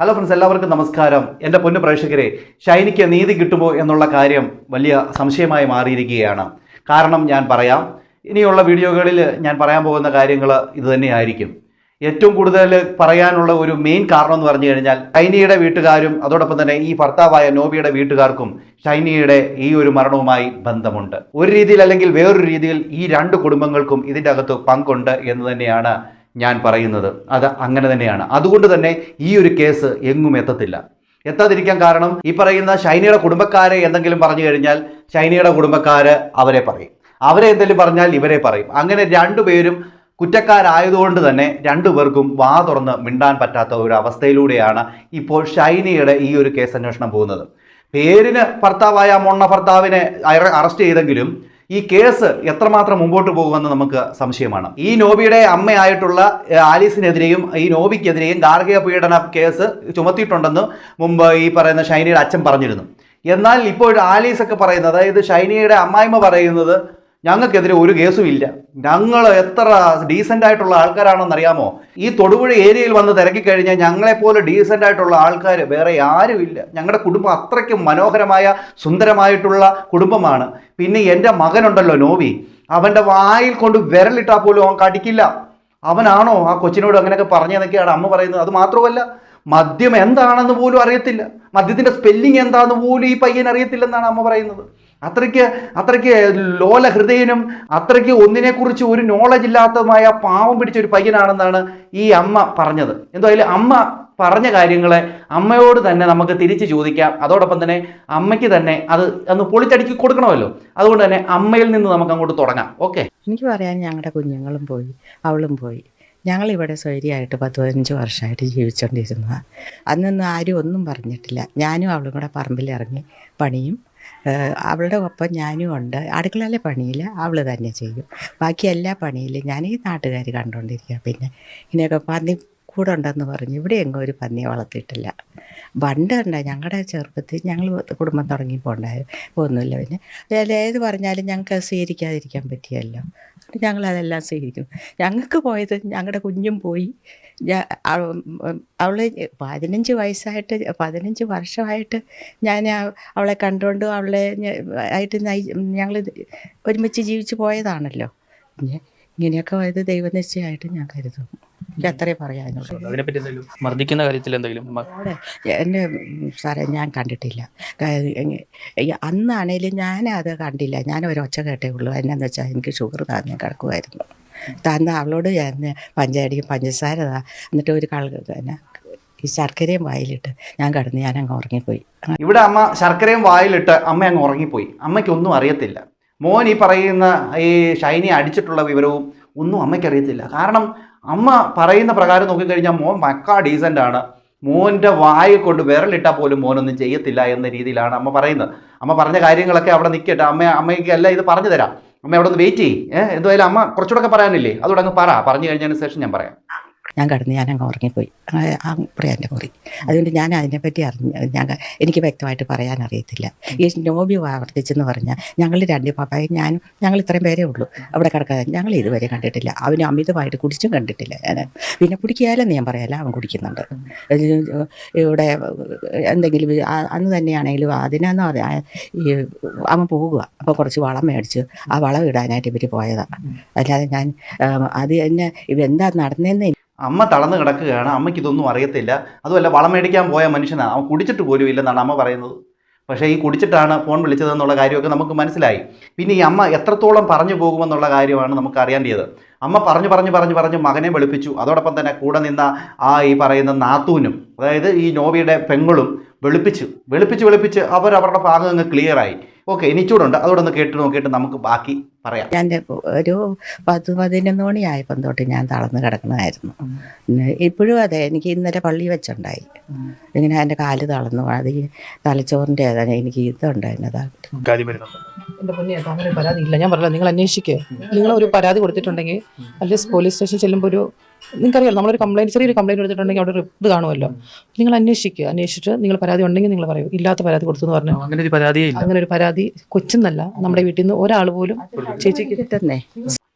Hello friends എല്ലാവർക്കും നമസ്കാരം. എന്റെ പൊന്നു പ്രേക്ഷകരെ ഷൈനിക്ക് നീതി കിട്ടുമോ എന്നുള്ള കാര്യം വലിയ സംശയമായി മാറിയിരിക്കുകയാണ്. കാരണം ഞാൻ പറയാം ഇനിയുള്ള വീഡിയോകളിൽ ഞാൻ പറയാൻ പോകുന്ന കാര്യങ്ങൾ ഇത് തന്നെയായിരിക്കും ഏറ്റവും കൂടുതൽ പറയാനുള്ള ഒരു മെയിൻ കാരണം എന്ന് പറഞ്ഞു കഴിഞ്ഞാൽ ഷൈനിയുടെ വീട്ടുകാരും അതോടൊപ്പം തന്നെ ഈ ഭർത്താവായ നോബിയുടെ വീട്ടുകാർക്കും ഷൈനിയുടെ ഈ ഒരു മരണവുമായി ബന്ധമുണ്ട്. ഒരു രീതിയിൽ അല്ലെങ്കിൽ വേറൊരു രീതിയിൽ ഈ രണ്ട് കുടുംബങ്ങൾക്കും ഇതിന്റെ അകത്ത് പങ്കുണ്ട് എന്ന് തന്നെയാണ് ഞാൻ പറയുന്നത് അത് അങ്ങനെ തന്നെയാണ്. അതുകൊണ്ട് തന്നെ ഈ ഒരു കേസ് എങ്ങും എത്തത്തില്ല. എത്താതിരിക്കാൻ കാരണം ഈ പറയുന്ന ഷൈനയുടെ കുടുംബക്കാരെ എന്തെങ്കിലും പറഞ്ഞു കഴിഞ്ഞാൽ ഷൈനയുടെ കുടുംബക്കാര് അവരെ പറയും. അവരെ എന്തെങ്കിലും പറഞ്ഞാൽ ഇവരെ പറയും. അങ്ങനെ രണ്ടുപേരും കുറ്റക്കാരായതുകൊണ്ട് തന്നെ രണ്ടുപേർക്കും വാ തുറന്ന് മിണ്ടാൻ പറ്റാത്ത ഒരു അവസ്ഥയിലൂടെയാണ് ഇപ്പോൾ ഷൈനയുടെ ഈ ഒരു കേസ് അന്വേഷണം പോകുന്നത്. പേരിന് ഭർത്താവായ മൊണ്ണ ഭർത്താവിനെ അറസ്റ്റ് ചെയ്തെങ്കിലും ഈ കേസ് എത്രമാത്രം മുമ്പോട്ട് പോകുമെന്ന് നമുക്ക് സംശയമാണ്. ഈ നോബിയുടെ അമ്മയായിട്ടുള്ള ആലീസിനെതിരെയും ഈ നോബിക്കെതിരെയും ഗാർഹിക പീഡന കേസ് ചുമത്തിയിട്ടുണ്ടെന്ന് മുമ്പ് ഈ പറയുന്ന ഷൈനിയുടെ അച്ഛൻ പറഞ്ഞിരുന്നു. എന്നാൽ ഇപ്പോൾ ആലീസ് ഒക്കെ പറയുന്നത് അതായത് ഷൈനിയുടെ അമ്മായിമ്മ പറയുന്നത് ഞങ്ങൾക്കെതിരെ ഒരു കേസും ഇല്ല. ഞങ്ങൾ എത്ര ഡീസന്റ് ആയിട്ടുള്ള ആൾക്കാരാണെന്ന് അറിയാമോ? ഈ തൊടുപുഴ ഏരിയയിൽ വന്ന് തിരക്കി കഴിഞ്ഞാൽ ഞങ്ങളെപ്പോലെ ഡീസന്റ് ആയിട്ടുള്ള ആൾക്കാർ വേറെ ആരുമില്ല ഞങ്ങളുടെ കുടുംബം അത്രയ്ക്കും മനോഹരമായ സുന്ദരമായിട്ടുള്ള കുടുംബമാണ്. പിന്നെ എന്റെ മകനുണ്ടല്ലോ നോവി. അവന്റെ വായിൽ കൊണ്ട് വിരലിട്ടാൽ പോലും അവൻ കടിക്കില്ല. അവനാണോ ആ കൊച്ചിനോട് അങ്ങനെയൊക്കെ പറഞ്ഞതെന്നൊക്കെയാണ് അമ്മ പറയുന്നത്. അത് മാത്രമല്ല മദ്യം എന്താണെന്ന് പോലും അറിയത്തില്ല. മദ്യത്തിന്റെ സ്പെല്ലിംഗ് എന്താണെന്ന് പോലും ഈ പയ്യൻ അറിയത്തില്ലെന്നാണ് അമ്മ പറയുന്നത്. അത്രയ്ക്ക് അത്രയ്ക്ക് ലോല ഹൃദയനും അത്രയ്ക്ക് ഒന്നിനെക്കുറിച്ച് ഒരു നോളജ് ഇല്ലാത്തതുമായ പാവം പിടിച്ച ഒരു പയ്യനാണെന്നാണ് ഈ അമ്മ പറഞ്ഞത്. എന്തായാലും അമ്മ പറഞ്ഞ കാര്യങ്ങളെ അമ്മയോട് തന്നെ നമുക്ക് തിരിച്ച് ചോദിക്കാം. അതോടൊപ്പം തന്നെ അമ്മയ്ക്ക് തന്നെ അത് ഒന്ന് പൊളിച്ചടുക്കി കൊടുക്കണമല്ലോ. അതുകൊണ്ട് തന്നെ അമ്മയിൽ നിന്ന് നമുക്ക് അങ്ങോട്ട് തുടങ്ങാം. ഓക്കെ? എനിക്ക് പറയാൻ ഞങ്ങളുടെ കുഞ്ഞുങ്ങളും പോയി അവളും പോയി. ഞങ്ങളിവിടെ സ്വൈര്യമായിട്ട് പത്ത് പതിനഞ്ച് വർഷമായിട്ട് ജീവിച്ചുകൊണ്ടിരുന്നതാണ് അന്നൊന്നും ആരും ഒന്നും പറഞ്ഞിട്ടില്ല. ഞാനും അവളും കൂടെ പറമ്പിലിറങ്ങി പണിയും അവളുടെ ഒപ്പം ഞാനും ഉണ്ട്. അടുക്കളയിലെ പണിയിൽ അവൾ തന്നെ ചെയ്യും. ബാക്കി എല്ലാ പണിയിലും ഞാൻ ഈ നാട്ടുകാർ കണ്ടുകൊണ്ടിരിക്കുക. പിന്നെ ഇങ്ങനെയൊക്കെ പന്നി കൂടെ ഉണ്ടെന്ന് പറഞ്ഞു. ഇവിടെ എങ്ങും ഒരു പന്നിയെ വളർത്തിയിട്ടില്ല. പണ്ട് ഉണ്ട് ഞങ്ങളുടെ ചെറുപ്പത്തിൽ ഞങ്ങൾ കുടുംബം തുടങ്ങിയപ്പോൾ ഉണ്ടായിരുന്നു ഒന്നുമില്ല പിന്നെ. ഏത് പറഞ്ഞാലും ഞങ്ങൾക്ക് സ്വീകരിക്കാതിരിക്കാൻ പറ്റിയല്ലോ. ഞങ്ങളതെല്ലാം സ്വീകരിക്കും. ഞങ്ങൾക്ക് പോയത് ഞങ്ങളുടെ കുഞ്ഞും പോയി. ഞാ- അവളെ പതിനഞ്ച് വയസ്സായിട്ട് പതിനഞ്ച് വർഷമായിട്ട് ഞാൻ അവളെ കണ്ടുകൊണ്ട് അവളെ ആയിട്ട് ഞങ്ങൾ ഒരുമിച്ച് ജീവിച്ചു പോയതാണല്ലോ. ഇങ്ങനെയൊക്കെ പോയത് ദൈവനിശ്ചയമായിട്ട് ഞാൻ കരുതുന്നു. അത്രേ പറയാനുള്ളൂ. മർദ്ദിക്കുന്ന കാര്യത്തിൽ എന്തെങ്കിലും എന്നെ സാറേ ഞാൻ കണ്ടിട്ടില്ല. അന്നാണേലും ഞാൻ അത് കണ്ടില്ല ഞാൻ ഒരു ഒച്ച കേട്ടേ ഉള്ളൂ. എന്നാന്ന് വെച്ചാൽ എനിക്ക് ഷുഗർ താങ്ങി കിടക്കുമായിരുന്നു താന്ന് അവളോട് ഞാൻ പഞ്ചാടിയും പഞ്ചസാര എന്നിട്ട് ഒരു കള ഈ ശർക്കരയും വായിലിട്ട് ഞാൻ കിടന്ന് ഞാൻ അങ്ങ് ഉറങ്ങിപ്പോയി. ഇവിടെ അമ്മ ശർക്കരയും വായിലിട്ട് അമ്മ അങ്ങ് ഉറങ്ങിപ്പോയി. അമ്മയ്ക്കൊന്നും അറിയത്തില്ല. മോൻ ഈ പറയുന്ന ഈ ഷൈനി അടിച്ചിട്ടുള്ള വിവരവും ഒന്നും അമ്മയ്ക്കറിയത്തില്ല കാരണം അമ്മ പറയുന്ന പ്രകാരം നോക്കിക്കഴിഞ്ഞാൽ മോൻ മക്ക ഡീസന്റ് ആണ്. മോന്റെ വായ കൊണ്ട് വിരലിട്ടാൽ പോലും മോനൊന്നും ചെയ്യത്തില്ല എന്ന രീതിയിലാണ് അമ്മ പറയുന്നത്. അമ്മ പറഞ്ഞ കാര്യങ്ങളൊക്കെ അവിടെ നിൽക്കട്ടെ. അമ്മ അമ്മയ്ക്ക് അല്ല ഇത് പറഞ്ഞു തരാം അമ്മ അവിടെ ഒന്ന് വെയിറ്റ് ചെയ്യ്. ഏഹ് എന്തായാലും അമ്മ കുറച്ചുകൂടെ പറയാനില്ലേ? അതുകൂടെ അങ്ങ് പറ. പറഞ്ഞു കഴിഞ്ഞതിന് ശേഷം ഞാൻ പറയാം. ഞാൻ കിടന്ന് ഞാൻ അങ്ങ് ഉറങ്ങിപ്പോയി. ആ മുറി എന്റെ മുറി. അതുകൊണ്ട് ഞാൻ അതിനെപ്പറ്റി അറിഞ്ഞ ഞാൻ എനിക്ക് വ്യക്തമായിട്ട് പറയാൻ അറിയത്തില്ല ഈ നോബി ആവർത്തിച്ചെന്ന് പറഞ്ഞാൽ ഞങ്ങൾ രണ്ട് പപ്പായും ഞാനും ഞങ്ങൾ ഇത്രയും പേരേ ഉള്ളൂ. അവിടെ കിടക്കാതെ ഞങ്ങൾ ഇതുവരെ കണ്ടിട്ടില്ല. അവന് അമിതമായിട്ട് കുടിച്ചും കണ്ടിട്ടില്ല. ഞാൻ പിന്നെ കുടിക്കാലെന്ന് ഞാൻ പറയാല്ല അവൻ കുടിക്കുന്നുണ്ട്. ഇവിടെ എന്തെങ്കിലും അന്ന് തന്നെയാണെങ്കിലും അതിനെന്ന് പറയാൻ ഈ അവൻ പോകുക അപ്പോൾ കുറച്ച് വളം മേടിച്ച് ആ വളം ഇടാനായിട്ട് ഇവർ പോയതാണ് അല്ലാതെ ഞാൻ അത് തന്നെ ഇവ എന്താ നടന്നതെന്ന് അമ്മ തളർന്നു കിടക്കുകയാണ്. അമ്മയ്ക്ക് ഇതൊന്നും അറിയത്തില്ല. അതുമല്ല വളം മേടിക്കാൻ പോയ മനുഷ്യനാണ് അവൻ കുടിച്ചിട്ട് പോലും ഇല്ലെന്നാണ് അമ്മ പറയുന്നത്. പക്ഷേ ഈ കുടിച്ചിട്ടാണ് ഫോൺ വിളിച്ചതെന്നുള്ള കാര്യമൊക്കെ നമുക്ക് മനസ്സിലായി. പിന്നെ ഈ അമ്മ എത്രത്തോളം പറഞ്ഞു പോകുമെന്നുള്ള കാര്യമാണ് നമുക്ക് അറിയേണ്ടത് അമ്മ പറഞ്ഞു പറഞ്ഞു പറഞ്ഞു പറഞ്ഞു മകനെ വെളുപ്പിച്ചു. അതോടൊപ്പം തന്നെ കൂടെ നിന്ന ആ ഈ പറയുന്ന നാത്തൂനും അതായത് ഈ നോവിയുടെ പെങ്ങളും വെളുപ്പിച്ചു. വെളുപ്പിച്ച് വെളുപ്പിച്ച് അവർ അവരുടെ ഭാഗം അങ്ങ് ക്ലിയറായി ഓക്കെ ഇനി അതോടൊന്ന് അതോടെ കേട്ട് നോക്കിയിട്ട് നമുക്ക് ബാക്കി പറയാം. ഞാൻ ഒരു പത്ത് പതിനൊന്ന് മണിയായപ്പം തൊട്ട് ഞാൻ തളർന്ന് കിടക്കണമായിരുന്നു. ഇപ്പോഴും അതെ എനിക്ക് ഇന്നലെ പള്ളി വെച്ചുണ്ടായി. ഇങ്ങനെ എന്റെ കാൽ തളർന്നു. അത് ഈ തലച്ചോറിന്റെ ഏതാണ് എനിക്ക് ഇതുണ്ടായിരുന്നതാണ് എന്റെ പൊന്നെ അങ്ങനെ പരാതി ഇല്ല ഞാൻ പറഞ്ഞില്ല നിങ്ങൾ അന്വേഷിക്കുക നിങ്ങൾ ഒരു പരാതി കൊടുത്തിട്ടുണ്ടെങ്കിൽ അല്ലെങ്കിൽ പോലീസ് സ്റ്റേഷൻ ചെല്ലുമ്പോൾ ഒരു നിങ്ങൾക്കറിയാം നമ്മളൊരു കംപ്ലൈന്റ് ചെറിയൊരു കംപ്ലൈന്റ് എടുത്തിട്ടുണ്ടെങ്കിൽ അവിടെ ഒരു ഇത് കാണുമല്ലോ. നിങ്ങൾ അന്വേഷിക്കുക. അന്വേഷിച്ചിട്ട് നിങ്ങൾ പരാതി ഉണ്ടെങ്കിൽ നിങ്ങൾ പറയൂ. ഇല്ലാത്ത പരാതി കൊടുത്തു എന്ന് പറഞ്ഞു അങ്ങനെ ഒരു പരാതി ഇല്ല. അങ്ങനെ ഒരു പരാതി കൊച്ചെന്നല്ല നമ്മുടെ വീട്ടിൽ നിന്ന് ഒരാൾ പോലും ചേച്ചിക്ക് തന്നെ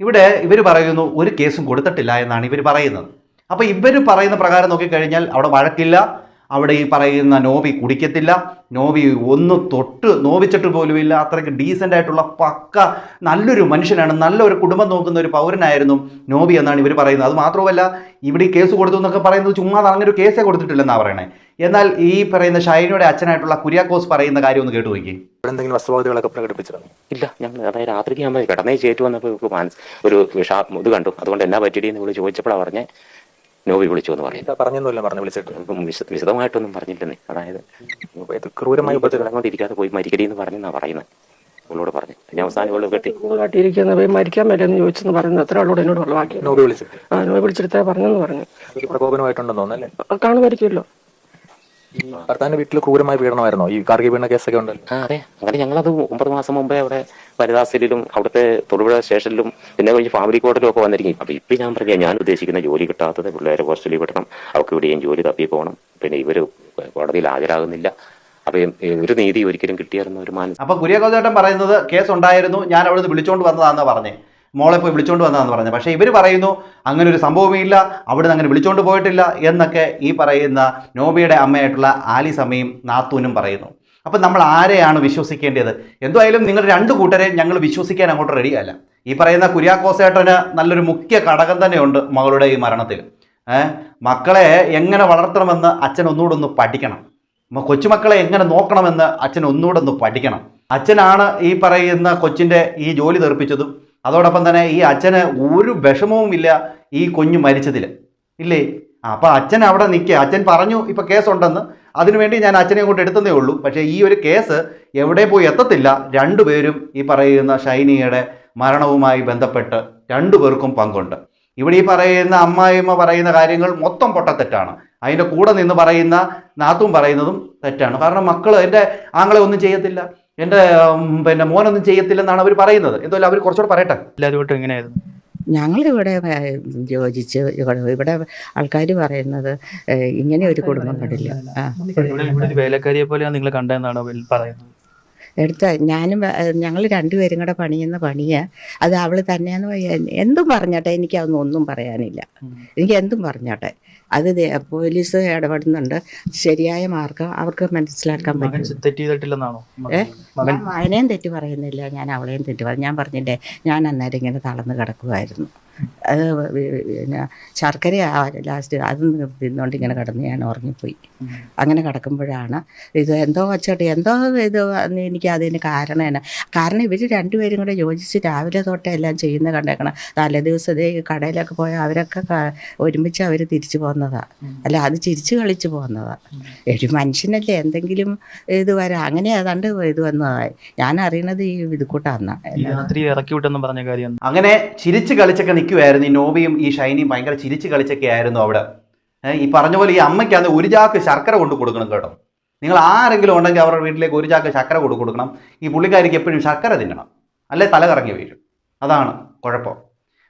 ഇവിടെ ഇവർ പറയുന്നു ഒരു കേസും കൊടുത്തിട്ടില്ല എന്നാണ് ഇവർ പറയുന്നത്. അപ്പോൾ ഇവർ പറയുന്ന പ്രകാരം നോക്കിക്കഴിഞ്ഞാൽ അവിടെ വഴക്കില്ല അവിടെ ഈ പറയുന്ന നോവി കുടിക്കത്തില്ല. നോവി ഒന്ന് തൊട്ട് നോവിച്ചിട്ട് പോലുമില്ല അത്രയ്ക്ക് ഡീസന്റ് ആയിട്ടുള്ള പക്ക നല്ലൊരു മനുഷ്യനാണ്. നല്ലൊരു കുടുംബം നോക്കുന്ന ഒരു പൗരനായിരുന്നു നോബി എന്നാണ് ഇവർ പറയുന്നത്. അത് മാത്രമല്ല ഇവിടെ കേസ് കൊടുത്തു എന്നൊക്കെ പറയുന്നത് ചുമ്മാ അങ്ങനെ ഒരു കേസേ കൊടുത്തിട്ടില്ലെന്നാണ് പറയണേ. എന്നാൽ ഈ പറയുന്ന ഷൈനയുടെ അച്ഛനായിട്ടുള്ള കുര്യാക്കോസ് പറയുന്ന കാര്യം ഒന്ന് കേട്ടു നോക്കി. എന്തെങ്കിലും വസ്തുവാദികളൊക്കെ പ്രകടിപ്പിച്ചിരുന്നു ഇല്ല ഞങ്ങൾ അതായത് രാത്രിക്ക് ഞാൻ കിടന്നേ ചേറ്റ് വന്നപ്പോൾ ഒരു വിഷാ ഇത് കണ്ടു. അതുകൊണ്ട് എന്നാ പറ്റിയെന്ന് ഇവിടെ ചോദിച്ചപ്പോഴാണ് പറഞ്ഞേ. നോവി വിളിച്ചു എന്ന് പറഞ്ഞു പറഞ്ഞൊന്നുമില്ല പറഞ്ഞു വിളിച്ചിട്ട്. വിശദമായിട്ടൊന്നും പറഞ്ഞില്ലെന്നേ. അതായത് ക്രൂരമായി ഉപദ്രവിച്ചു ഇരിക്കാതെ പോയി മരിക്കടി എന്ന് പറഞ്ഞെന്നാ പറയുന്നത്. അവളോട് പറഞ്ഞു. ഞാൻ അവസാനം കെട്ടി. കാട്ടിയിരിക്കുന്ന പോയി മരിക്കാൻ മേലെന്ന് ചോദിച്ചെന്ന് പറയുന്നു എത്ര ആളോട് എന്നോട് ഉള്ളവാക്കി നോബി വിളിച്ചിട്ട്. ആ നോബി പറഞ്ഞെന്ന് പറഞ്ഞു. പ്രകോപനമായിട്ടുണ്ടെന്ന് തോന്നുന്നല്ലേ കാണുമായിരിക്കുമല്ലോ. ഭർത്താവിന്റെ വീട്ടിൽ ക്രൂരമായ പീഡനമായിരുന്നോ? ഈ കാർഗി പീഡന കേസൊക്കെ ഉണ്ടല്ലോ. ആ അതെ. അങ്ങനെ ഞങ്ങളത് ഒമ്പത് മാസം മുമ്പേ അവിടെ വനിതാസിലും അവിടുത്തെ തൊടുപുഴ സ്റ്റേഷനിലും പിന്നെ കഴിഞ്ഞ് ഫാമിലി കോർട്ടിലും ഒക്കെ വന്നിരിക്കും. അപ്പൊ ഇപ്പൊ ഞാൻ പറഞ്ഞ ഞാൻ ഉദ്ദേശിക്കുന്ന ജോലി കിട്ടാത്തത് പിള്ളേരെ ഹോസ്റ്റലിൽ വിടണം അവർക്ക് ഇവിടെയും ജോലി തപ്പി പോകണം. പിന്നെ ഇവർ കോടതിയിൽ ഹാജരാകുന്നില്ല. അപ്പൊ ഒരു നീതി ഒരിക്കലും കിട്ടിയായിരുന്ന ഒരു മാനസ് അപ്പൊ കുര്യാക്കോചേട്ടൻ പറയുന്നത് കേസ് ഉണ്ടായിരുന്നു ഞാൻ അവിടുന്ന് വിളിച്ചോണ്ട് വന്നതാന്ന് പറഞ്ഞേ. മോളെ പോയി വിളിച്ചോണ്ട് വന്നതെന്ന് പറഞ്ഞു. പക്ഷേ ഇവർ പറയുന്നു അങ്ങനെ ഒരു സംഭവമേ ഇല്ല അവിടുന്ന് അങ്ങനെ വിളിച്ചോണ്ട് പോയിട്ടില്ല എന്നൊക്കെ ഈ പറയുന്ന നോബിയുടെ അമ്മയായിട്ടുള്ള ആലിസമ്മയും നാത്തൂനും പറയുന്നു. അപ്പം നമ്മൾ ആരെയാണ് വിശ്വസിക്കേണ്ടത്? എന്തായാലും നിങ്ങൾ രണ്ട് കൂട്ടരെ ഞങ്ങൾ വിശ്വസിക്കാൻ അങ്ങോട്ട് റെഡിയല്ല. ഈ പറയുന്ന കുര്യാക്കോസേട്ടന് നല്ലൊരു മുഖ്യ ഘടകം തന്നെയുണ്ട് മകളുടെ ഈ മരണത്തിൽ. മക്കളെ എങ്ങനെ വളർത്തണമെന്ന് അച്ഛൻ ഒന്നുകൂടെ ഒന്ന് പഠിക്കണം. കൊച്ചുമക്കളെ എങ്ങനെ നോക്കണമെന്ന് അച്ഛൻ ഒന്നുകൂടെ ഒന്ന് പഠിക്കണം. അച്ഛനാണ് ഈ പറയുന്ന കൊച്ചിന്റെ ഈ ജോലി തെറിപ്പിച്ചതും അതോടൊപ്പം തന്നെ ഈ അച്ഛന് ഒരു വിഷമവും ഇല്ല ഈ കുഞ്ഞ് മരിച്ചതിൽ ഇല്ലേ? അപ്പോൾ അച്ഛൻ അവിടെ നിൽക്കുക അച്ഛൻ പറഞ്ഞു ഇപ്പം കേസുണ്ടെന്ന് അതിനുവേണ്ടി ഞാൻ അച്ഛനെ കൊണ്ട് എടുത്തതേ ഉള്ളൂ. പക്ഷേ ഈ ഒരു കേസ് എവിടെ പോയി എത്തത്തില്ല. രണ്ടുപേരും ഈ പറയുന്ന ഷൈനിയുടെ മരണവുമായി ബന്ധപ്പെട്ട് രണ്ടു പേർക്കും പങ്കുണ്ട്. ഇവിടെ ഈ പറയുന്ന അമ്മായിമ്മ പറയുന്ന കാര്യങ്ങൾ മൊത്തം പൊട്ടത്തെറ്റാണ്. അതിന്റെ കൂടെ നിന്ന് പറയുന്ന നാത്തും പറയുന്നതും തെറ്റാണ്. കാരണം മക്കൾ എന്റെ ആങ്ങളെ ഒന്നും ചെയ്യത്തില്ല. എന്റെ ഉം, പിന്നെ മോനൊന്നും ചെയ്യത്തില്ലെന്നാണ് അവർ പറയുന്നത്. എന്തായാലും അവർ കുറച്ചുകൂടെ പറയട്ടെ. എല്ലാവരുമായിട്ടും എങ്ങനെയായിരുന്നു? ഞങ്ങളിവിടെ യോജിച്ച് ഇവിടെ ഇവിടെ ആൾക്കാർ പറയുന്നത് ഇങ്ങനെ ഒരു കുടുംബം കണ്ടില്ല. ഇവിടെ ഇവിടെ ഒരു വേലക്കാരിയെ പോലെയാണ് നിങ്ങൾ കണ്ടെന്നാണ് പറയുന്നത്? എടുത്ത ഞാനും ഞങ്ങൾ രണ്ടുപേരും കൂടെ പണിയുന്ന പണിയാ. അത് അവൾ തന്നെയാന്ന് എന്തും പറഞ്ഞോട്ടെ എനിക്ക് അതൊന്നും ഒന്നും പറയാനില്ല. എനിക്ക് എന്തും പറഞ്ഞോട്ടെ. അത് പോലീസ് ഇടപെടുന്നുണ്ട്. ശരിയായ മാർഗം അവർക്ക് മനസ്സിലാക്കാൻ പറ്റും. ഏ? മകനെയും തെറ്റ് പറയുന്നില്ല. ഞാൻ അവളെയും തെറ്റ് പറഞ്ഞു ഞാൻ പറഞ്ഞില്ലേ ഞാൻ അന്നേരം ഇങ്ങനെ തളർന്ന് കിടക്കുമായിരുന്നു അത് പിന്നെ ശർക്കര ലാസ്റ്റ് അത് തിന്നുകൊണ്ട് ഇങ്ങനെ കിടന്ന് ഞാൻ ഉറങ്ങിപ്പോയി. അങ്ങനെ കിടക്കുമ്പോഴാണ് ഇത് എന്തോ വച്ചോട്ടെ എന്തോ ഇത് എനിക്ക് അതിന് കാരണം എന്നാ കാരണം ഇവർ രണ്ടുപേരും കൂടെ യോജിച്ച് രാവിലെ തൊട്ടേ എല്ലാം ചെയ്യുന്ന കണ്ടേക്കണം തലേ ദിവസം ഇതേ കടയിലൊക്കെ പോയാൽ അവരൊക്കെ ഒരുമിച്ച് അവർ തിരിച്ചു പോകുന്നതാണ് അല്ല അത് ചിരിച്ചു കളിച്ചു പോകുന്നതാണ് ഒരു മനുഷ്യനല്ലേ എന്തെങ്കിലും ഇത് വരാം അങ്ങനെ ഏതാണ്ട് ഇത് വന്നതായി ഞാൻ അറിയണത് ഈ ഇത് കൂട്ടാന്ന രാത്രി ഇറക്കി വിട്ടെന്ന് പറഞ്ഞ കാര്യം അങ്ങനെ ചിരിച്ച് കളിച്ചൊക്കെ നിൽക്കുമായിരുന്നു ഈ നോവയും ഈ ഷൈനിയും ഭയങ്കര ചിരിച്ച് കളിച്ചൊക്കെ ആയിരുന്നു അവിടെ ഈ പറഞ്ഞ പോലെ ഈ അമ്മയ്ക്കാന്ന് ഒരു ചാക്ക് ശർക്കര കൊണ്ട് കൊടുക്കണം കേട്ടോ. നിങ്ങൾ ആരെങ്കിലും ഉണ്ടെങ്കിൽ അവരുടെ വീട്ടിലേക്ക് ഒരു ചാക്ക് ശർക്കര കൊണ്ട് കൊടുക്കണം. ഈ പുള്ളിക്കാരിക്ക് എപ്പോഴും ശർക്കര തിന്നണം. അല്ലെ തല കറങ്ങി വീഴും. അതാണ് കുഴപ്പം.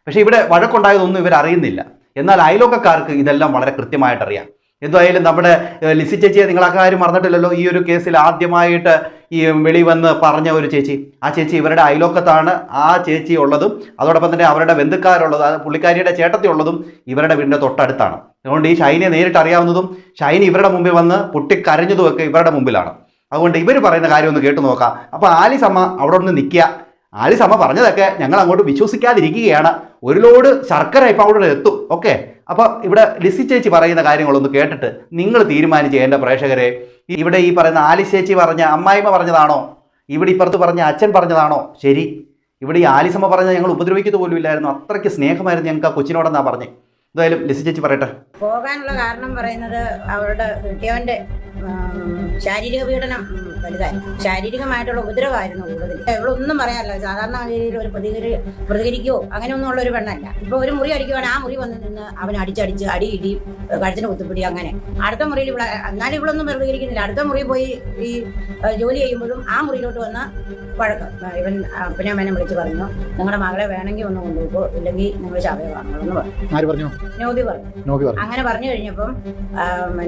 പക്ഷേ ഇവിടെ വഴക്കുണ്ടായതൊന്നും ഇവർ അറിയുന്നില്ല എന്നാൽ അയലോക്കക്കാർക്ക് ഇതെല്ലാം വളരെ കൃത്യമായിട്ട് അറിയാം എന്തായാലും നമ്മുടെ ലിസി ചേച്ചിയെ നിങ്ങൾ ആ കാര്യം മറന്നിട്ടില്ലല്ലോ ഈ ഒരു കേസിൽ ആദ്യമായിട്ട് ഈ വെളി വന്ന് പറഞ്ഞ ഒരു ചേച്ചി. ആ ചേച്ചി ഇവരുടെ അയലോക്കത്താണ്. ആ ചേച്ചി ഉള്ളതും അതോടൊപ്പം തന്നെ അവരുടെ ബന്ധുക്കാരുള്ളത് പുള്ളിക്കാരിയുടെ ചേട്ടത്തി ഉള്ളതും ഇവരുടെ വീടിന്റെ തൊട്ടടുത്താണ്. അതുകൊണ്ട് ഈ ഷൈനെ നേരിട്ട് അറിയാവുന്നതും ഷൈനി ഇവരുടെ മുമ്പിൽ വന്ന് പൊട്ടിക്കരഞ്ഞതും ഒക്കെ ഇവരുടെ മുമ്പിലാണ്. അതുകൊണ്ട് ഇവർ പറയുന്ന കാര്യം ഒന്ന് കേട്ടു നോക്കാം. അപ്പോൾ ആലിസ് അമ്മ അവിടെ ഒന്ന് നിൽക്കുക. ആലിസ് അമ്മ പറഞ്ഞതൊക്കെ ഞങ്ങൾ അങ്ങോട്ട് വിശ്വസിക്കാതിരിക്കുകയാണ്. ഒരു ലോഡ് ശർക്കര ഇപ്പം അവിടെ എത്തും. ഓക്കെ? അപ്പോൾ ഇവിടെ ലിസി ചേച്ചി പറയുന്ന കാര്യങ്ങളൊന്ന് കേട്ടിട്ട് നിങ്ങൾ തീരുമാനിച്ച് എന്റെ പ്രേക്ഷകരെ ഇവിടെ ഈ പറയുന്ന ആലിസ് ചേച്ചി പറഞ്ഞ അമ്മായിമ്മ പറഞ്ഞതാണോ? ഇവിടെ ഇപ്പുറത്ത് പറഞ്ഞ അച്ഛൻ പറഞ്ഞതാണോ? ശരി. ഇവിടെ ഈ ആലിസമ്മ പറഞ്ഞ ഞങ്ങൾ ഉപദ്രവിക്കുന്നത് പോലും ഇല്ലായിരുന്നു അത്രയ്ക്ക് സ്നേഹമായിരുന്നു ഞങ്ങൾക്ക് ആ കൊച്ചിനോടെന്നാ പറഞ്ഞേ. എന്തായാലും ലിസി ചേച്ചി പറയട്ടെ. പോകാനുള്ള കാരണം പറയുന്നത് അവരുടെ കെട്ടിയവന്റെ ശാരീരിക പീഡനം വലുതായി ശാരീരികമായിട്ടുള്ള ഉപദ്രവമായിരുന്നു കൂടുതൽ ഇവളൊന്നും പറയാറില്ല. സാധാരണ രീതിയിൽ ഒരു പ്രതികരി പ്രതികരിക്കുകയോ അങ്ങനെയൊന്നും ഉള്ള ഒരു പെണ്ണല്ല. ഇപ്പൊ ഒരു മുറി അടിക്കുവാണ്. ആ മുറി വന്ന് നിന്ന് അവൻ അടിച്ചടിച്ച് അടി ഇടി കഴുത്തിന് കുത്തുപിടി അങ്ങനെ. അടുത്ത മുറിയിൽ ഇവിടെ എന്നാലും ഇവളൊന്നും പ്രതികരിക്കുന്നില്ല. അടുത്ത മുറി പോയി ഈ ജോലി ചെയ്യുമ്പോഴും ആ മുറിയിലോട്ട് വന്ന വഴക്കം. ഇവൻ അപ്പനെ അമ്മേനെ വിളിച്ച് പറഞ്ഞു നിങ്ങളുടെ മകളെ വേണമെങ്കിൽ ഒന്ന് കൊണ്ടുപോകോ ഇല്ലെങ്കിൽ നിങ്ങൾ ശവയെ വാങ്ങണമെന്ന് പറഞ്ഞു? നോബി പറഞ്ഞു. അങ്ങനെ പറഞ്ഞു കഴിഞ്ഞപ്പം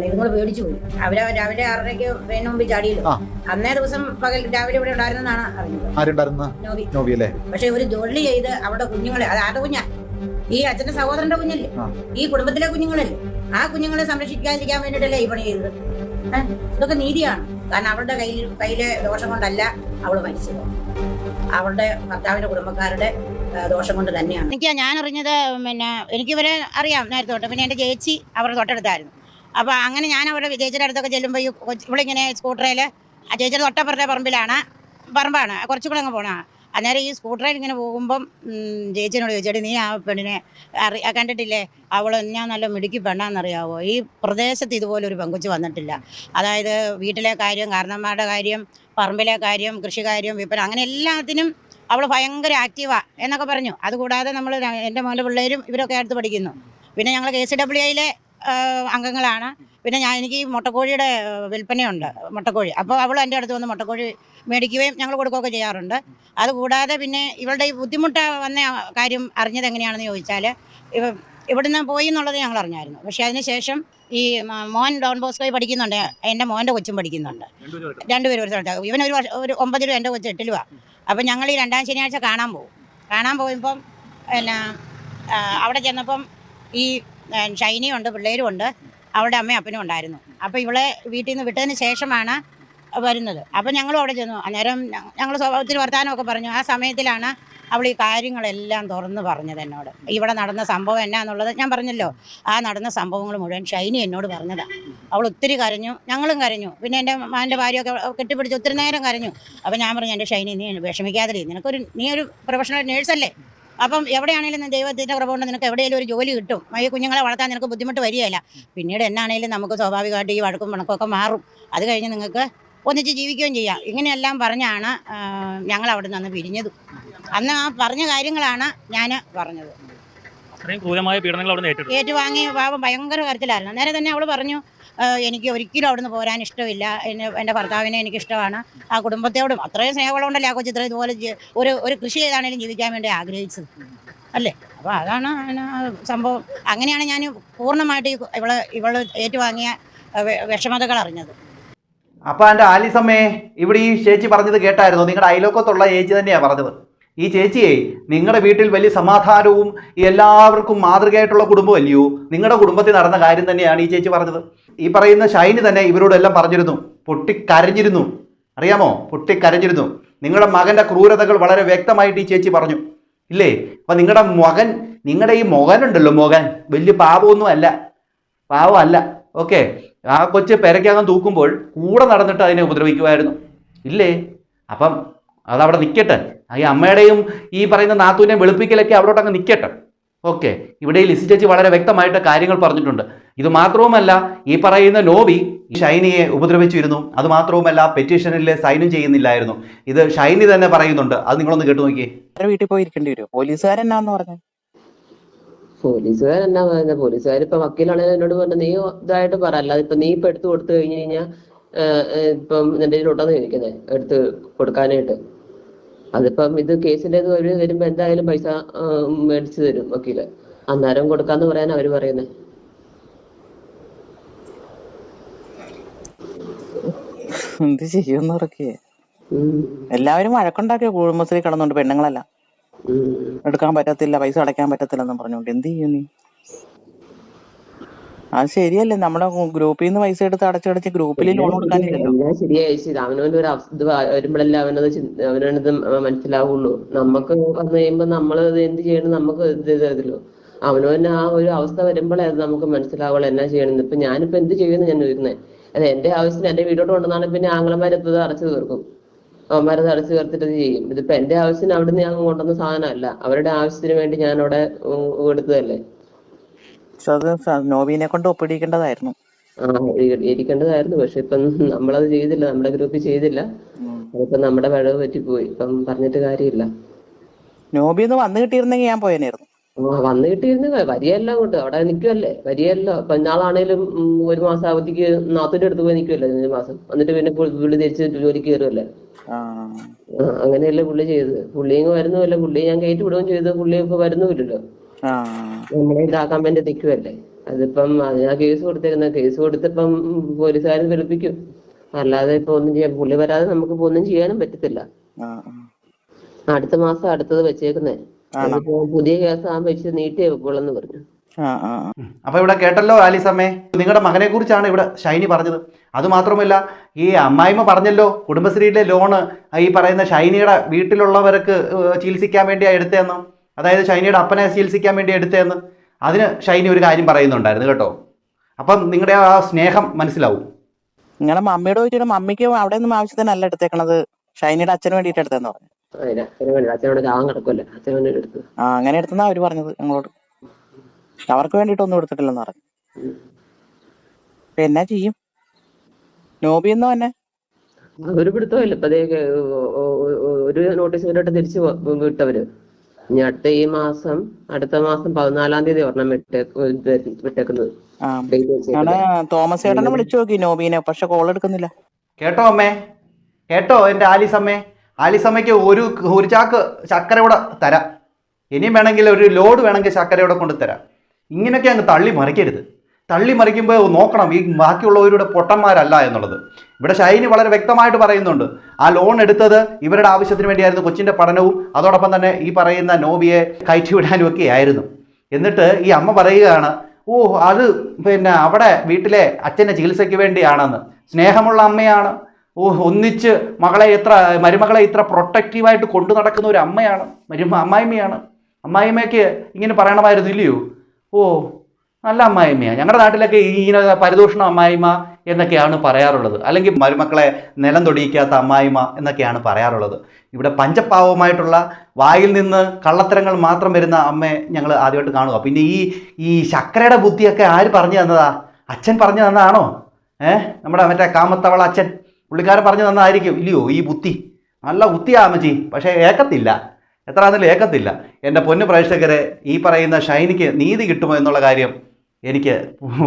ഇതുങ്ങൾ പേടിച്ചു പോയി. അവർ രാവിലെ ആറരയ്ക്ക് ട്രെയിനിന് മുമ്പ് ചാടിയല്ലോ. അന്നേ ദിവസം പകൽ രാവിലെ ഇവിടെ ഉണ്ടായിരുന്നെന്നാണ് അറിഞ്ഞത്. നോബി. അല്ലേ? പക്ഷെ ഒരു തൊഴിൽ ചെയ്ത് അവിടെ കുഞ്ഞുങ്ങളെ അത് ആരുടെ കുഞ്ഞാ? ഈ അച്ഛന്റെ സഹോദരന്റെ കുഞ്ഞല്ലേ? ഈ കുടുംബത്തിലെ കുഞ്ഞുങ്ങളല്ലേ? ആ കുഞ്ഞുങ്ങളെ സംരക്ഷിക്കാതിരിക്കാൻ വേണ്ടിയിട്ടല്ലേ ഈ പണി ചെയ്തത്? ഇതൊക്കെ നീതിയാണ്. കാരണം അവളുടെ കയ്യിൽ കയ്യിലെ ദോഷം കൊണ്ടല്ല അവൾ മരിച്ചത്. അവളുടെ ഭർത്താവിന്റെ കുടുംബക്കാരുടെ ദോഷം കൊണ്ട് തന്നെയാണ്. എനിക്ക് ഞാൻ അറിഞ്ഞത് പിന്നെ എനിക്കിവരെ അറിയാം നേരത്തെ തൊട്ട്. പിന്നെ എന്റെ ചേച്ചി അവരുടെ തൊട്ടടുത്തായിരുന്നു. അപ്പോൾ അങ്ങനെ ഞാൻ അവരുടെ ചേച്ചിയുടെ അടുത്തൊക്കെ ചെല്ലുമ്പോൾ ഈ ഇവളിങ്ങനെ സ്കൂട്ടറിൽ ആ ചേച്ചിയുടെ തൊട്ടപ്പുറത്തെ പറമ്പിലാണ് പറമ്പാണ്. കുറച്ചുകൂടെ അങ്ങ് പോണ അന്നേരം ഈ സ്കൂട്ടറിൽ ഇങ്ങനെ പോകുമ്പം ചേച്ചിനോട് ചോദിച്ചേട്ടി നീ ആ പെണ്ണിനെ അറി കണ്ടിട്ടില്ലേ? അവൾ ഞാൻ നല്ല മിടുക്കി പെണ്ണാന്നറിയാവോ? ഈ പ്രദേശത്ത് ഇതുപോലെ ഒരു പെങ്കുച്ച് വന്നിട്ടില്ല. അതായത് വീട്ടിലെ കാര്യം കാരണന്മാരുടെ കാര്യം പറമ്പിലെ കാര്യം കൃഷികാര്യം വിൽപ്പന അങ്ങനെ എല്ലാത്തിനും അവൾ ഭയങ്കര ആക്റ്റീവാ എന്നൊക്കെ പറഞ്ഞു. അതുകൂടാതെ നമ്മൾ എന്റെ മോന്റെ പിള്ളേരും ഇവരൊക്കെ അടുത്ത് പഠിക്കുന്നു. പിന്നെ ഞങ്ങൾ കെ സി ഡബ്ല്യു ഐയിലെ അംഗങ്ങളാണ്. പിന്നെ ഞാൻ എനിക്ക് ഈ മുട്ടക്കോഴിയുടെ വിൽപ്പനയുണ്ട് മുട്ടക്കോഴി. അപ്പോൾ അവൾ എന്റെ അടുത്ത് വന്ന് മുട്ടക്കോഴി മേടിക്കുകയും ഞങ്ങൾ കൊടുക്കുകയൊക്കെ ചെയ്യാറുണ്ട്. അതുകൂടാതെ പിന്നെ ഇവളുടെ ഈ ബുദ്ധിമുട്ട് വന്ന കാര്യം അറിഞ്ഞത് എങ്ങനെയാണെന്ന് ചോദിച്ചാൽ ഇവ ഇവിടുന്ന് പോയി എന്നുള്ളത് ഞങ്ങൾ അറിഞ്ഞായിരുന്നു. പക്ഷേ അതിനുശേഷം ഈ മോൻ ഡോൺ ബോസ്കോയിൽ പഠിക്കുന്നുണ്ട്. എന്റെ മോന്റെ കൊച്ചും പഠിക്കുന്നുണ്ട്. രണ്ടുപേരും ഒരു സ്ഥലത്ത്? ഇവൻ ഒരു വർഷം ഒരു ഒമ്പത് രൂപ എന്റെ കൊച്ചു എട്ടിലുവാ. അപ്പം ഞങ്ങൾ ഈ രണ്ടാം ശനിയാഴ്ച കാണാൻ പോകും. കാണാൻ പോകുമ്പം പിന്നെ അവിടെ ചെന്നപ്പം ഈ ഷൈനിയുണ്ട് ഷൈനിയും ഉണ്ട് പിള്ളേരും ഉണ്ട്. അവളുടെ അമ്മയും അപ്പനും ഉണ്ടായിരുന്നു. അപ്പോൾ ഇവളെ വീട്ടിൽ നിന്ന് വിട്ടതിന് ശേഷമാണ് വരുന്നത്. അപ്പം ഞങ്ങളും അവിടെ ചെന്നു. അന്നേരം ഞങ്ങൾ ഒത്തിരി വർത്തമാനമൊക്കെ പറഞ്ഞു. ആ സമയത്തിലാണ് അവൾ ഈ കാര്യങ്ങളെല്ലാം തുറന്ന് പറഞ്ഞത് എന്നോട്. ഇവിടെ നടന്ന സംഭവം എന്നാന്നുള്ളത് ഞാൻ പറഞ്ഞല്ലോ. ആ നടന്ന സംഭവങ്ങൾ മുഴുവൻ ഷൈനി എന്നോട് പറഞ്ഞതാണ് അവൾ ഒത്തിരി കരഞ്ഞു. ഞങ്ങളും കരഞ്ഞു. പിന്നെ എന്റെ മാന്റെ ഭാര്യയൊക്കെ കെട്ടിപ്പിടിച്ച് ഒത്തിരി നേരം കരഞ്ഞു. അപ്പം ഞാൻ പറഞ്ഞു എന്റെ ഷൈനി നീ വിഷമിക്കാതെ നിനക്കൊരു നീ ഒരു പ്രൊഫഷണൽ നേഴ്സല്ലേ? അപ്പം എവിടെയാണെങ്കിലും ദൈവത്തിന്റെ കുറവുകൊണ്ട് കൊണ്ട് നിനക്ക് എവിടെയെങ്കിലും ഒരു ജോലി കിട്ടും. ഈ കുഞ്ഞുങ്ങളെ വളർത്താൻ നിനക്ക് ബുദ്ധിമുട്ട് വരികയില്ല. പിന്നീട് എന്നാണേലും നമുക്ക് സ്വാഭാവികമായിട്ട് ഈ വഴക്കും പിണക്കമൊക്കെ മാറും. അത് കഴിഞ്ഞ് നിങ്ങൾക്ക് ഒന്നിച്ച് ജീവിക്കുകയും ചെയ്യാം. ഇങ്ങനെയെല്ലാം പറഞ്ഞാണ് ഞങ്ങൾ അവിടെ നിന്ന് പിരിഞ്ഞത്. അന്ന് ആ പറഞ്ഞ കാര്യങ്ങളാണ് ഞാൻ പറഞ്ഞത്. അത്രയും ക്രൂരമായ പീഡനങ്ങൾ അവിടെ ഏറ്റുവാങ്ങി പാപം ഭയങ്കര കാര്യത്തിലായിരുന്നു നേരെ തന്നെ അവൾ പറഞ്ഞു "ആ, എനിക്ക് ഒരിക്കലും അവിടുന്ന് പോരാൻ ഇഷ്ടമില്ല. എന്നെ എന്റെ ഭർത്താവിനെ എനിക്ക് ഇഷ്ടമാണ്. ആ കുടുംബത്തോടും അത്രയും സ്നേഹമുള്ളതുകൊണ്ടല്ലേ ആ കൊച്ചിത്ര ഇതുപോലെ ഒരു ഒരു കൃഷി ചെയ്താണെങ്കിലും ജീവിക്കാൻ വേണ്ടി ആഗ്രഹിച്ചത്. അല്ലേ? അപ്പോൾ അതാണ് സംഭവം. അങ്ങനെയാണ് ഞാൻ പൂർണമായിട്ട് ഇവളെ ഇവൾ ഇവൾ ഏറ്റുവാങ്ങിയ വിഷമതകൾ അറിഞ്ഞത്. അപ്പൊ എന്റെ ആലിസമ്മേ ഇവിടെ ഈ ചേച്ചി പറഞ്ഞത് കേട്ടായിരുന്നു? നിങ്ങളുടെ അയലോക്കത്തുള്ള ചേച്ചി തന്നെയാണ് പറഞ്ഞത്. ഈ ചേച്ചിയെ നിങ്ങളുടെ വീട്ടിൽ വലിയ സമാധാനവും എല്ലാവർക്കും മാതൃകയായിട്ടുള്ള കുടുംബമല്ലയോ? നിങ്ങളുടെ കുടുംബത്തിൽ നടന്ന കാര്യം തന്നെയാണ് ഈ ചേച്ചി പറഞ്ഞത്. ഈ പറയുന്ന ഷൈനി തന്നെ ഇവരോടെല്ലാം പറഞ്ഞിരുന്നു. പൊട്ടിക്കരഞ്ഞിരുന്നു. അറിയാമോ? പൊട്ടിക്കരഞ്ഞിരുന്നു. നിങ്ങളുടെ മകന്റെ ക്രൂരതകൾ വളരെ വ്യക്തമായിട്ട് ഈ ചേച്ചി പറഞ്ഞു. ഇല്ലേ? അപ്പൊ നിങ്ങളുടെ മകൻ നിങ്ങളുടെ ഈ മകനുണ്ടല്ലോ മകൻ. വലിയ പാപമൊന്നും അല്ല. പാവമല്ല. ഓക്കെ. ആ കൊച്ച് പെരയ്ക്കകം തൂക്കുമ്പോൾ കൂടെ നടന്നിട്ട് അതിനെ ഉപദ്രവിക്കുമായിരുന്നു. ഇല്ലേ? അപ്പം അതവിടെ നിൽക്കട്ടെ ഈ അമ്മയുടെയും ഈ പറയുന്ന നാത്തൂനെയും വെളുപ്പിക്കലൊക്കെ അവിടോട്ട് അങ്ങ് നിൽക്കട്ടെ ഓക്കെ. ഇവിടെ ലിസി ചേച്ചി വളരെ വ്യക്തമായിട്ട് കാര്യങ്ങൾ പറഞ്ഞിട്ടുണ്ട്. ഇത് മാത്രവുമല്ല ഈ പറയുന്ന നോബി ഷൈനിയെ ഉപദ്രവിച്ചിരുന്നു. അത് മാത്രവുമല്ല പെറ്റീഷനിൽ സൈനും ചെയ്യുന്നില്ലായിരുന്നു. ഇത് ഷൈനി തന്നെ പറയുന്നുണ്ട്. അത് നിങ്ങളൊന്ന് കേട്ടു നോക്കിയേ. വീട്ടിൽ പോയിരിക്കേണ്ടി വരും. പോലീസുകാരെന്നാന്ന് പറഞ്ഞു? പോലീസുകാർ എന്നാ പറയുന്നത് പോലീസുകാർ ഇപ്പൊ വക്കീലാണെങ്കിൽ എന്നോട് പറഞ്ഞു നീ ഇതായിട്ട് പറ. അല്ലാതെ ഇപ്പൊ നീ ഇപ്പൊ എടുത്തു കൊടുത്തു കഴിഞ്ഞു കഴിഞ്ഞാൽ ഇപ്പം നിന്റെ കയ്യിലോട്ടാന്ന് ചോദിക്കുന്നത് എടുത്ത് കൊടുക്കാനായിട്ട്. അതിപ്പം ഇത് കേസിന്റെ ഇത് ഒരു വരുമ്പോ എന്തായാലും പൈസ മേടിച്ചു തരും വക്കീൽ. അന്നേരം കൊടുക്കാന്ന് പറയാൻ അവർ പറയുന്നത് എന്ത് ചെയ്യുമെന്ന് ഉറക്കേ. എല്ലാവരും വഴക്കുണ്ടാക്കിയ? കുടുംബശ്രീ കിടന്നുണ്ട് പെണ്ണുങ്ങളെല്ലാം. എടുക്കാൻ പറ്റത്തില്ല പൈസ അടയ്ക്കാൻ പറ്റത്തില്ലെന്നും പറഞ്ഞുകൊണ്ട്. എന്ത് ചെയ്യും നീ? അത് ശരിയല്ലേ നമ്മുടെ ഗ്രൂപ്പിൽ നിന്ന് പൈസ എടുത്ത് അടച്ചടച്ച് ഗ്രൂപ്പിൽ ലോൺ കൊടുക്കാനില്ലല്ലോ. ശരിയായി ശരി അവനവന്റെ ഒരു ഇത് വരുമ്പോഴല്ലേ അവനത് അവനവനത് മനസ്സിലാവുള്ളൂ. നമുക്ക് വന്നു കഴിയുമ്പോ നമ്മൾ എന്ത് ചെയ്യണം നമുക്ക് ഇത് ചെയ്തല്ലോ അവനവന് ആ ഒരു അവസ്ഥ വരുമ്പോഴേ അത് നമുക്ക് മനസ്സിലാവുള്ളൂ എന്നാ ചെയ്യണം ഇപ്പൊ ഞാനിപ്പോ എന്ത് ചെയ്യുമെന്ന് ഞാൻ ചോദിക്കുന്നത് അത് എന്റെ ആവശ്യത്തിന് എന്റെ വീടോട്ട് കൊണ്ടുവന്നാണ് പിന്നെ ആംഗ്ലന്മാരെ അടച്ചു തീർക്കും. അവന്മാരത് തടച്ചു ചേർത്തിട്ട് ചെയ്യും. ഇതിപ്പോ എന്റെ ആവശ്യത്തിന് അവിടുന്ന് ഞാൻ കൊണ്ടുവന്ന സാധനമല്ല. അവരുടെ ആവശ്യത്തിന് വേണ്ടി ഞാൻ അവിടെ എടുത്തതല്ലേ? നോബീനെ കൊണ്ട് ഒപ്പിടിക്കേണ്ടതായിരുന്നു. ആ ഇരിക്കേണ്ടതായിരുന്നു പക്ഷെ ഇപ്പം നമ്മളത് ചെയ്തില്ല. നമ്മുടെ ഗ്രൂപ്പ് ചെയ്തില്ല. അതിപ്പം നമ്മുടെ വഴവ് പറ്റിപ്പോയി. ഇപ്പം പറഞ്ഞിട്ട് കാര്യമില്ല. നോബിന്ന് വന്നു കിട്ടിയിരുന്നെങ്കിൽ ഞാൻ പോയനായിരുന്നു. വന്ന് കിട്ടിയിരുന്നു വരിയല്ല അങ്ങോട്ട്. അവിടെ നിൽക്കുമല്ലേ വരിയല്ലോ ഇപ്പൊ ഇന്നാളാണേലും ഒരു മാസം അവധിക്ക് നാത്തൂന്റെ അടുത്ത് പോയി നിൽക്കുമല്ലേ ഒരു മാസം. എന്നിട്ട് പിന്നെ പുള്ളി തിരിച്ച് ജോലിക്ക് കയറുമല്ലേ അങ്ങനെയല്ലേ പുള്ളി ചെയ്തത്. പുള്ളി ഇങ്ങ് വരുന്നുമില്ല പുള്ളി ഞാൻ കയറ്റി വിടുകയും ചെയ്തു. പുള്ളി ഇപ്പൊ വരുന്നുമില്ലല്ലോ. ആ. നമ്മളെ ഇതാക്കാൻ വേണ്ടി നിൽക്കുമല്ലേ അതിപ്പം അത് ഞാൻ കേസ് കൊടുത്തിരുന്ന കേസ് കൊടുത്തിപ്പം പോലീസുകാരൻ വെളുപ്പിക്കും. അല്ലാതെ ഇപ്പൊ ഒന്നും ചെയ്യാൻ പുള്ളി വരാതെ നമുക്ക് ഇപ്പൊ ഒന്നും ചെയ്യാനും പറ്റത്തില്ല. അടുത്ത മാസം അടുത്തത് വെച്ചേക്കുന്നേ. പുതിയ കേസ് ആകുമ്പോ നീട്ടിയേ വെക്കുള്ളെന്ന് പറഞ്ഞു. അപ്പൊ ഇവിടെ കേട്ടല്ലോ ആലിസമ്മേ നിങ്ങളുടെ മകനെ കുറിച്ചാണ് ഇവിടെ ഷൈനി പറഞ്ഞത്. അത് മാത്രമല്ല ഈ അമ്മായിമ്മ പറഞ്ഞല്ലോ കുടുംബശ്രീയിലെ ലോണ് ഈ പറയുന്ന ഷൈനിയുടെ വീട്ടിലുള്ളവർക്ക് ചികിത്സിക്കാൻ വേണ്ടിയാണ് എടുത്തതെന്ന് അതായത് ഷൈനിയുടെ അപ്പനെ ചികിത്സിക്കാൻ വേണ്ടി എടുത്തതെന്ന് അതിന് ഷൈനി ഒരു കാര്യം പറയുന്നുണ്ടായിരുന്നു കേട്ടോ. അപ്പം നിങ്ങളുടെ ആ സ്നേഹം മനസ്സിലാവും. നിങ്ങളുടെ മമ്മിയോട് ചോദിച്ചിട്ട് മമ്മിക്ക് അവിടെ നിന്നും ആവശ്യത്തിനല്ല എടുത്തേക്കണത്. ഷൈനിയുടെ അച്ഛന് വേണ്ടിയിട്ട് എടുത്തെന്ന് പറഞ്ഞു. ആ അങ്ങനെ എടുത്തെന്നാ അവർ പറഞ്ഞത് ഞങ്ങളോട്. അവർക്ക് വേണ്ടിയിട്ടൊന്നും എടുത്തിട്ടില്ലെന്ന് പറഞ്ഞു പിന്നെ എന്നാ ചെയ്യും. നോബി എന്നോ തന്നെ ഒരു പിടുത്തമില്ല. ഇപ്പതേക്ക് ഒരു നോട്ടീസ് കണ്ടിട്ട് തിരിച്ചു വിട്ടവര്. ഇനി അടുത്ത ഈ മാസം അടുത്ത മാസം പതിനാലാം തീയതി ഒരെണ്ണം വിട്ടേ വിട്ടേക്കുന്നത്. തോമസ് ചേട്ടനെ വിളിച്ചു നോക്കി നോബീനെ പക്ഷെ കോൾ എടുക്കുന്നില്ല. കേട്ടോ അമ്മേ? കേട്ടോ എന്റെ ആലീസ് അമ്മേ? ആലീസ് അമ്മയ്ക്ക് ഒരു ഒരു ചാക്ക് ചക്കര കൂടെ തരാം. ഇനിയും വേണമെങ്കിൽ ഒരു ലോഡ് വേണമെങ്കിൽ ചക്കര കൂടെ കൊണ്ട് തരാം. ഇങ്ങനെയൊക്കെ അങ്ങ് തള്ളി മറിക്കരുത്. തള്ളി മറിക്കുമ്പോൾ നോക്കണം ഈ ബാക്കിയുള്ളവരുടെ പൊട്ടന്മാരല്ല എന്നുള്ളത്. ഇവിടെ ഷൈനി വളരെ വ്യക്തമായിട്ട് പറയുന്നുണ്ട്. ആ ലോൺ എടുത്തത് ഇവരുടെ ആവശ്യത്തിന് വേണ്ടിയായിരുന്നു കൊച്ചിന്റെ പഠനവും അതോടൊപ്പം തന്നെ ഈ പറയുന്ന നോബിയെ കയറ്റി വിടാനും ഒക്കെ ആയിരുന്നു. എന്നിട്ട് ഈ അമ്മ പറയുകയാണ് ഓ അത് പിന്നെ അവിടെ വീട്ടിലെ അച്ഛന്റെ ചികിത്സയ്ക്ക് വേണ്ടിയാണെന്ന്. സ്നേഹമുള്ള അമ്മയാണ്. ഓ ഒന്നിച്ച് മകളെ എത്ര മരുമകളെ ഇത്ര പ്രൊട്ടക്റ്റീവായിട്ട് കൊണ്ടു നടക്കുന്ന ഒരു അമ്മയാണ് മരുമ അമ്മായിമ്മയാണ്. അമ്മായിമ്മയ്ക്ക് ഇങ്ങനെ പറയണമായിരുന്നു ഇല്ലയോ? ഓ നല്ല അമ്മായിമ്മയാണ് ഞങ്ങളുടെ നാട്ടിലൊക്കെ ഇങ്ങനെ പരിദൂഷണ അമ്മായിമ്മ എന്നൊക്കെയാണ് പറയാറുള്ളത്. അല്ലെങ്കിൽ മരുമക്കളെ നിലം തൊടിയിക്കാത്ത അമ്മായിമ്മ എന്നൊക്കെയാണ് പറയാറുള്ളത്. ഇവിടെ പഞ്ചപാവമായിട്ടുള്ള വായിൽ നിന്ന് കള്ളത്തരങ്ങൾ മാത്രം വരുന്ന അമ്മയെ ഞങ്ങൾ ആദ്യമായിട്ട് കാണുക പിന്നെ ഈ ഈ ശർക്കരയുടെ ബുദ്ധിയൊക്കെ ആര് പറഞ്ഞു തന്നതാ? അച്ഛൻ പറഞ്ഞു തന്നതാണോ? ഏഹ് നമ്മുടെ മറ്റേ കാമത്തവള അച്ഛൻ. പുള്ളിക്കാരൻ പറഞ്ഞു തന്നായിരിക്കും ഇല്ലയോ ഈ ബുദ്ധി. നല്ല ബുദ്ധിയാ അമ്മച്ചി പക്ഷേ ഏക്കത്തില്ല. എത്ര ആണെങ്കിലും ഏക്കത്തില്ല. എന്റെ പൊന്നു പ്രേക്ഷകരെ ഈ പറയുന്ന ഷൈനിക്ക് നീതി കിട്ടുമോ എന്നുള്ള കാര്യം എനിക്ക്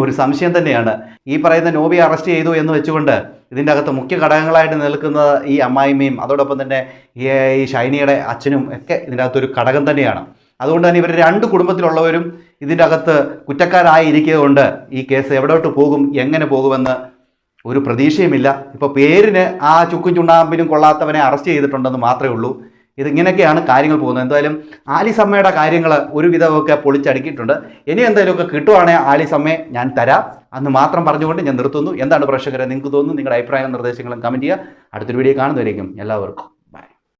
ഒരു സംശയം തന്നെയാണ്. ഈ പറയുന്ന നോബി അറസ്റ്റ് ചെയ്തു എന്ന് വെച്ചുകൊണ്ട് ഇതിന്റെ അകത്ത് മുഖ്യ ഘടകങ്ങളായിട്ട് നിൽക്കുന്നത് ഈ അമ്മായിമ്മയും അതോടൊപ്പം തന്നെ ഈ ഷൈനിയുടെ അച്ഛനും ഒക്കെ ഇതിന്റെ അകത്തൊരു ഘടകം തന്നെയാണ്. അതുകൊണ്ട് തന്നെ ഇവർ രണ്ട് കുടുംബത്തിലുള്ളവരും ഇതിന്റെ അകത്ത് കുറ്റക്കാരായിരിക്കുന്നതുകൊണ്ട് ഈ കേസ് എവിടോട്ട് പോകും എങ്ങനെ പോകുമെന്ന് ഒരു പ്രതീക്ഷയുമില്ല. ഇപ്പോൾ പേരിന് ആ ചുക്കും ചുണ്ടാമ്പിനും കൊള്ളാത്തവനെ അറസ്റ്റ് ചെയ്തിട്ടുണ്ടെന്ന് മാത്രമേ ഉള്ളൂ. ഇതിങ്ങനെയൊക്കെയാണ് കാര്യങ്ങൾ പോകുന്നത്. എന്തായാലും ആലിസമ്മയുടെ കാര്യങ്ങൾ ഒരുവിധമൊക്കെ പൊളിച്ചടുക്കിയിട്ടുണ്ട്. ഇനി എന്തെങ്കിലുമൊക്കെ കിട്ടുവാണെങ്കിൽ ആലിസമ്മയെ ഞാൻ തരാം. അന്ന് മാത്രം പറഞ്ഞുകൊണ്ട് ഞാൻ നിർത്തുന്നു. എന്താണ് പ്രേക്ഷകരെ നിങ്ങൾക്ക് തോന്നുന്നു? നിങ്ങളുടെ അഭിപ്രായവും നിർദ്ദേശങ്ങളും കമന്റ് ചെയ്യുക. അടുത്തൊരു വീഡിയോ കാണുന്നവരേക്കും എല്ലാവർക്കും.